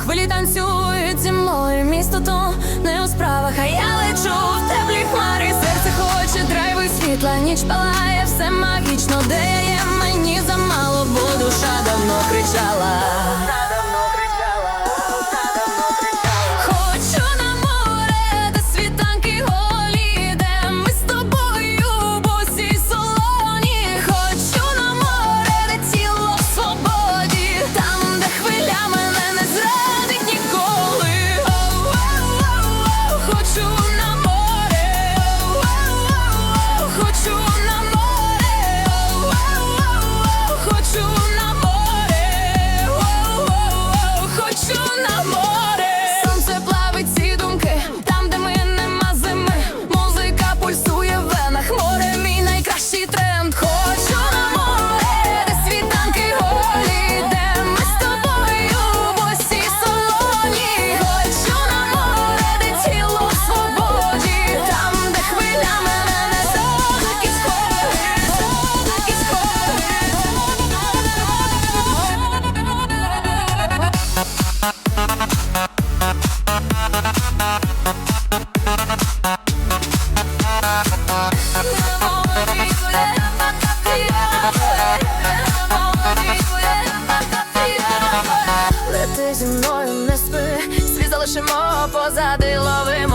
хвилі танцюють зі мною місто то не у справах, а я лечу в теплі хмари, серце хоче драйви світла, ніч палає, все магічно, де я є, мені замало, бо душа давно кричала. залишимо позади ловимо